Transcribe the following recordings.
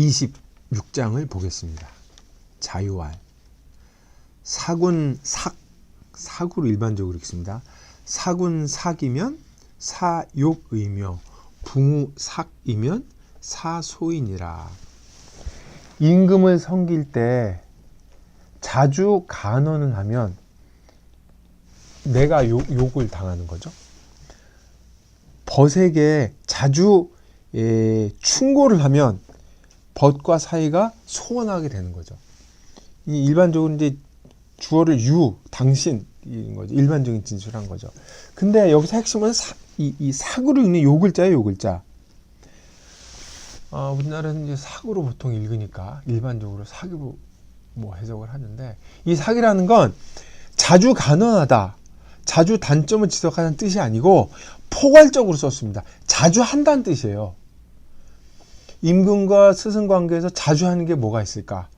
26장을 보겠습니다. 자유할. 사군 삭, 사구로 일반적으로 읽습니다. 사군 삭이면 사욕의며 붕우 삭이면 사소인이라. 임금을 섬길 때 자주 간언을 하면 내가 욕, 욕을 당하는 거죠. 벗에게 자주 예, 충고를 하면 벗과 사이가 소원하게 되는 거죠. 이 일반적으로 이제 주어를 유, 당신 인 거죠. 일반적인 진술한 거죠. 근데 여기서 핵심은 사, 이, 이 사구로 읽는 요 글자예요, 요 글자. 아, 우리나라는 이제 사구로 보통 읽으니까 일반적으로 사기로 뭐 해석을 하는데 이 사기라는 건 자주 간언하다, 자주 단점을 지적하는 뜻이 아니고 포괄적으로 썼습니다. 자주 한다는 뜻이에요. 임금과 스승 관계에서 자주 하는 게 뭐가 있을까?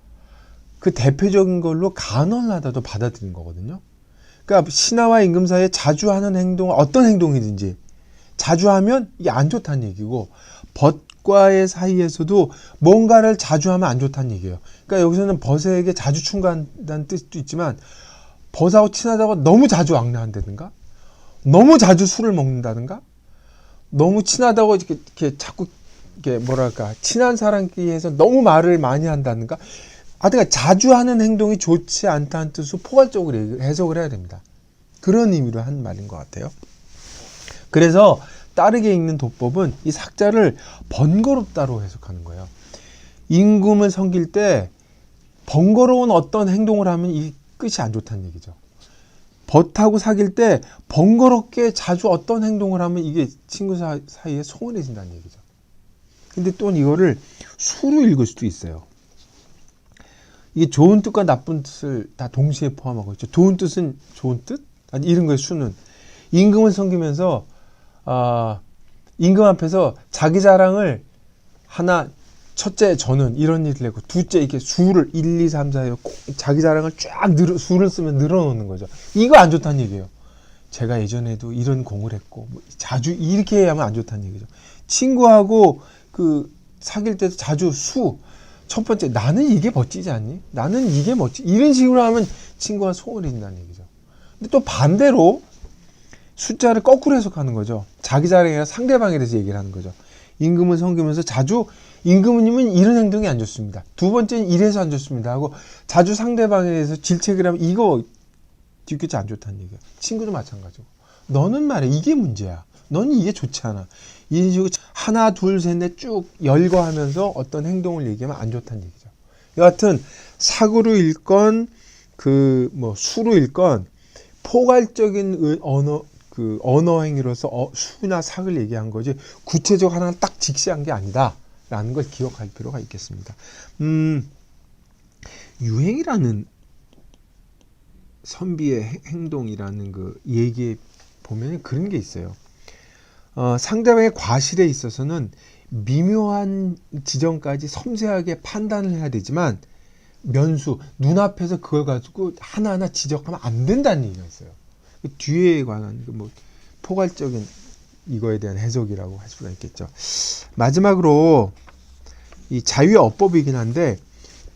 그 대표적인 걸로 간언하다도 받아들인 거거든요. 그러니까 신하와 임금 사이에 자주 하는 행동, 어떤 행동이든지 자주 하면 이게 안 좋다는 얘기고 벗과의 사이에서도 뭔가를 자주 하면 안 좋다는 얘기예요. 그러니까 여기서는 벗에게 자주 충고한다는 뜻도 있지만 벗하고 친하다고 너무 자주 왕래한다든가 너무 자주 술을 먹는다든가 너무 친하다고 이렇게, 이렇게 자꾸 이게 뭐랄까 친한 사람끼리해서 너무 말을 많이 한다든가 하여튼 자주 하는 행동이 좋지 않다는 뜻으로 포괄적으로 해석을 해야 됩니다. 그런 의미로 한 말인 것 같아요. 그래서 따르게 읽는 도법은 이 삭자를 번거롭다로 해석하는 거예요. 임금을 섬길 때 번거로운 어떤 행동을 하면 이 끝이 안 좋다는 얘기죠. 벗하고 사귈 때 번거롭게 자주 어떤 행동을 하면 이게 친구 사이에 소원해진다는 얘기죠. 근데 또 이거를 수로 읽을 수도 있어요. 이게 좋은 뜻과 나쁜 뜻을 다 동시에 포함하고 있죠. 좋은 뜻은 좋은 뜻? 아니, 이런 거예요, 수는. 임금을 섬기면서, 아, 임금 앞에서 자기 자랑을 하나, 첫째 저는 이런 일을 했고, 둘째 이렇게 수를 1, 2, 3, 4 해서 자기 자랑을 쫙 늘어, 수를 쓰면 늘어놓는 거죠. 이거 안 좋다는 얘기예요. 제가 예전에도 이런 공을 했고, 뭐 자주 이렇게 하면 안 좋다는 얘기죠. 친구하고 그 사귈 때도 자주 수, 첫 번째 나는 이게 멋지지 않니? 나는 이게 멋지. 이런 식으로 하면 친구가 소원해진다는 얘기죠. 근데 또 반대로 숫자를 거꾸로 해석하는 거죠. 자기 자랑이 아니라 상대방에 대해서 얘기를 하는 거죠. 임금을 섬기면서 자주 임금님은 이런 행동이 안 좋습니다. 두 번째는 이래서 안 좋습니다. 하고 자주 상대방에 대해서 질책을 하면 이거 뒤끝이 안 좋다는 얘기예요. 친구도 마찬가지고. 너는 말해 이게 문제야. 너는 이게 좋지 않아. 이런 식으로 하나, 둘, 셋, 넷 쭉 열거하면서 어떤 행동을 얘기하면 안 좋다는 얘기죠. 여하튼 사구로 읽건 그 뭐 수로 읽건 포괄적인 언어 그 언어 행위로서 어, 수나 삭을 얘기한 거지 구체적 하나 딱 직시한 게 아니다라는 걸 기억할 필요가 있겠습니다. 음, 유행이라는 선비의 행동이라는 그 얘기에 보면 그런 게 있어요. 어, 상대방의 과실에 있어서는 미묘한 지점까지 섬세하게 판단을 해야 되지만 면수 눈앞에서 그걸 가지고 하나하나 지적하면 안 된다는 얘기가 있어요. 그 뒤에 관한 그 뭐 포괄적인 이거에 대한 해석이라고 할 수가 있겠죠. 마지막으로 이 자유의 어법이긴 한데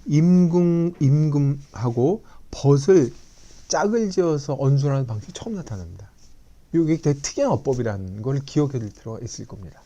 임금 임금하고 벗을 짝을 지어서 언순하는 방식이 처음 나타납니다. 이게 되게 특이한 어법이라는 걸 기억해 둘 필요가 있을 겁니다.